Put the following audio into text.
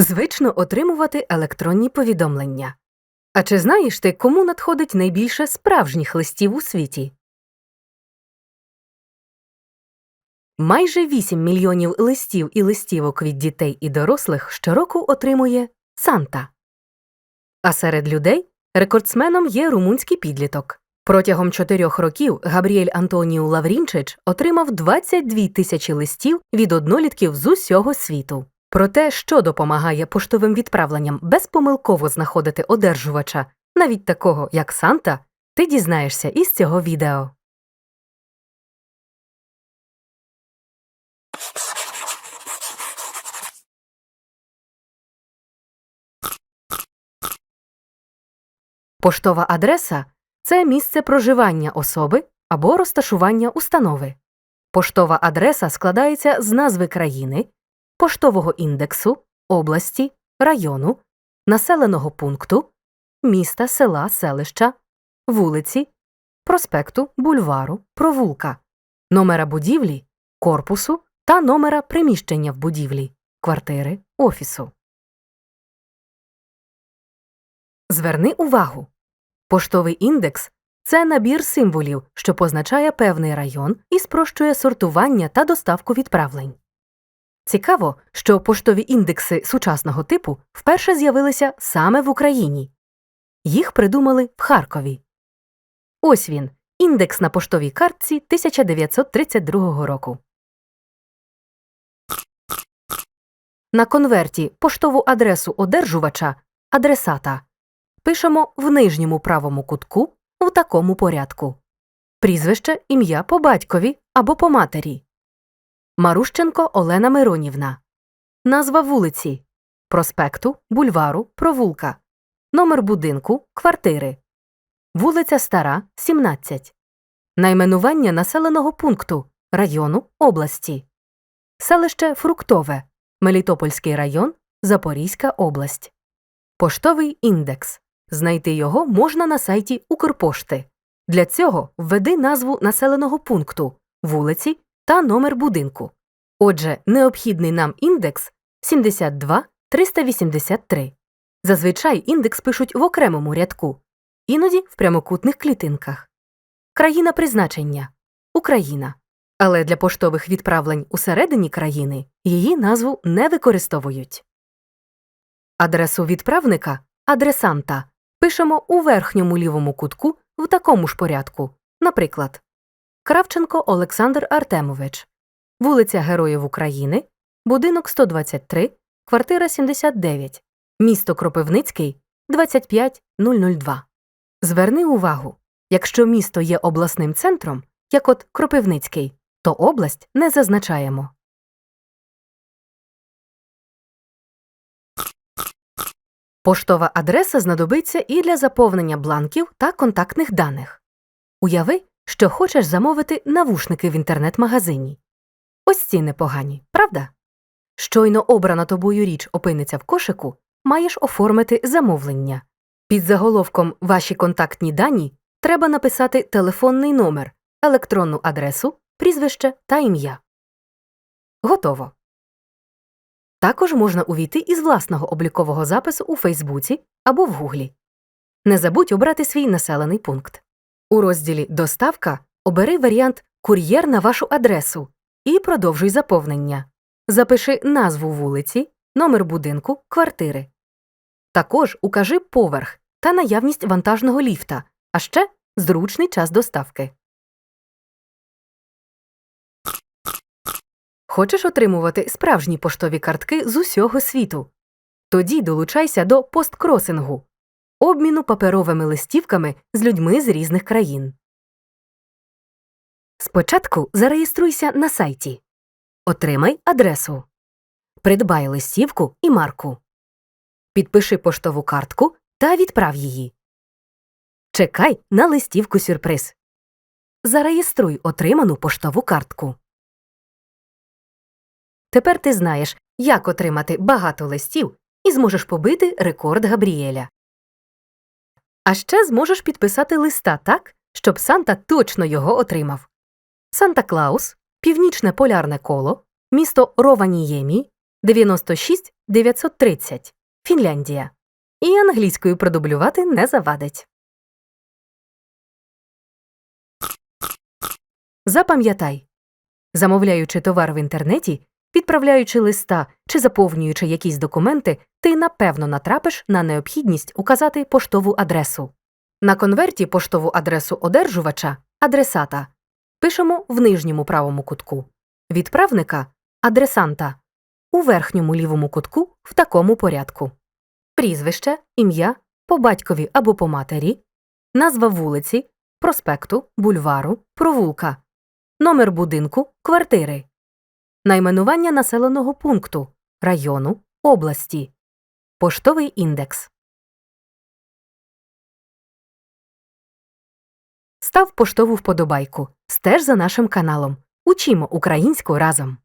Звично отримувати електронні повідомлення. А чи знаєш ти, кому надходить найбільше справжніх листів у світі? Майже 8 мільйонів листів і листівок від дітей і дорослих щороку отримує Санта. А серед людей рекордсменом є румунський підліток. Протягом чотирьох років Габріель Антоніу Лаврінчич отримав 22 тисячі листів від однолітків з усього світу. Про те, що допомагає поштовим відправленням безпомилково знаходити одержувача, навіть такого, як Санта, ти дізнаєшся із цього відео. Поштова адреса це місце проживання особи або розташування установи. Поштова адреса складається з назви країни, поштового індексу, області, району, населеного пункту, міста, села, селища, вулиці, проспекту, бульвару, провулка, номера будівлі, корпусу та номера приміщення в будівлі, квартири, офісу. Зверни увагу. Поштовий індекс це набір символів, що позначає певний район і спрощує сортування та доставку відправлень. Цікаво, що поштові індекси сучасного типу вперше з'явилися саме в Україні. Їх придумали в Харкові. Ось він індекс на поштовій картці 1932 року. На конверті поштову адресу одержувача адресата пишемо в нижньому правому кутку в такому порядку прізвище, ім'я по батькові або по матері. Марущенко Олена Миронівна. Назва вулиці, проспекту, бульвару, провулка, номер будинку, квартири, вулиця Стара, 17, найменування населеного пункту, району, області, селище Фруктове, Мелітопольський район, Запорізька область, поштовий індекс. Знайти його можна на сайті Укрпошти. Для цього введи назву населеного пункту, вулиці та номер будинку. Отже, необхідний нам індекс 72 383. Зазвичай індекс пишуть в окремому рядку, іноді в прямокутних клітинках. Країна призначення Україна. Але для поштових відправлень усередині країни її назву не використовують. Адресу відправника адресанта пишемо у верхньому лівому кутку в такому ж порядку. Наприклад, Кравченко Олександр Артемович, вулиця Героїв України, будинок 123, квартира 79, місто Кропивницький 25002. Зверни увагу, якщо місто є обласним центром, як от Кропивницький, то область не зазначаємо. Поштова адреса знадобиться і для заповнення бланків та контактних даних. Уяви, що хочеш замовити навушники в інтернет-магазині. Ось ці непогані, правда? Щойно обрана тобою річ опиниться в кошику, маєш оформити замовлення. Під заголовком Ваші контактні дані треба написати телефонний номер, електронну адресу, прізвище та ім'я. Готово. Також можна увійти із власного облікового запису у Фейсбуці або в Гуглі. Не забудь обрати свій населений пункт. У розділі Доставка обери варіант Кур'єр на вашу адресу і продовжуй заповнення. Запиши назву вулиці, номер будинку, квартири. Також укажи поверх та наявність вантажного ліфта, а ще зручний час доставки. Хочеш отримувати справжні поштові картки з усього світу? Тоді долучайся до посткросингу обміну паперовими листівками з людьми з різних країн. Спочатку зареєструйся на сайті. Отримай адресу. Придбай листівку і марку. Підпиши поштову картку та відправ її. Чекай на листівку сюрприз. Зареєструй отриману поштову картку. Тепер ти знаєш, як отримати багато листів і зможеш побити рекорд Габріеля. А ще зможеш підписати листа так, щоб Санта точно його отримав. Санта Клаус, Північне полярне коло, місто Рованіємі, 96 930 Фінляндія. І англійською продублювати не завадить. Запам'ятай. Замовляючи товар в інтернеті, відправляючи листа чи заповнюючи якісь документи, ти напевно натрапиш на необхідність указати поштову адресу. На конверті поштову адресу одержувача адресата пишемо в нижньому правому кутку, відправника адресанта. У верхньому лівому кутку в такому порядку: прізвище, ім'я, по батькові або по матері, назва вулиці, проспекту, бульвару, провулка, номер будинку, квартири, найменування населеного пункту, району, області, поштовий індекс. Став поштову вподобайку. Стеж за нашим каналом. Учімо українську разом.